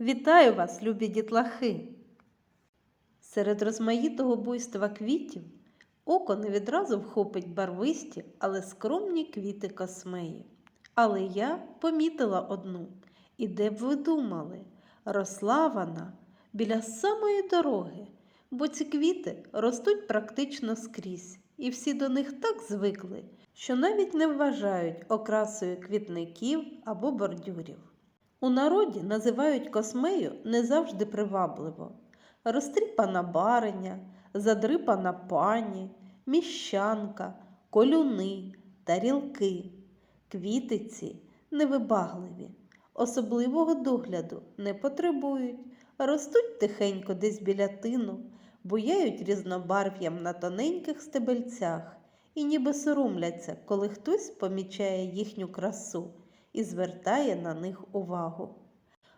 Вітаю вас, любі дітлахи! Серед розмаїтого буйства квітів око не відразу вхопить барвисті, але скромні квіти космеї. Але я помітила одну, і де б ви думали, росла вона біля самої дороги, бо ці квіти ростуть практично скрізь, і всі до них так звикли, що навіть не вважають окрасою квітників або бордюрів. У народі називають космею не завжди привабливо. Розтріпана бариня, задрипана пані, міщанка, колюни, тарілки. Квітиці невибагливі, особливого догляду не потребують, ростуть тихенько десь біля тину, буяють різнобарв'ям на тоненьких стебельцях і ніби соромляться, коли хтось помічає їхню красу і звертає на них увагу.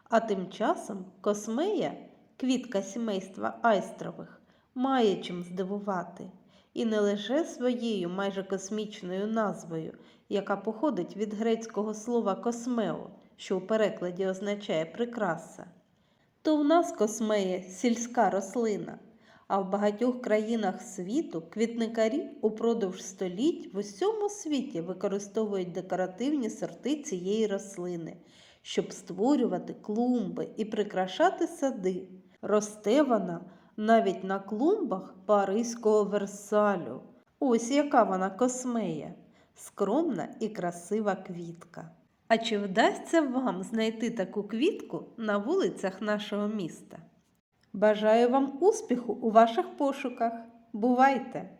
А тим часом космея, квітка сімейства айстрових, має чим здивувати. І не лише своєю майже космічною назвою, яка походить від грецького слова космео, що у перекладі означає прикраса. То в нас космея сільська рослина, а в багатьох країнах світу квітникарі упродовж століть в усьому світі використовують декоративні сорти цієї рослини, щоб створювати клумби і прикрашати сади. Росте вона навіть на клумбах Паризького Версалю. Ось яка вона космея, скромна і красива квітка. А чи вдасться вам знайти таку квітку на вулицях нашого міста? Бажаю вам успіху у ваших пошуках. Бувайте!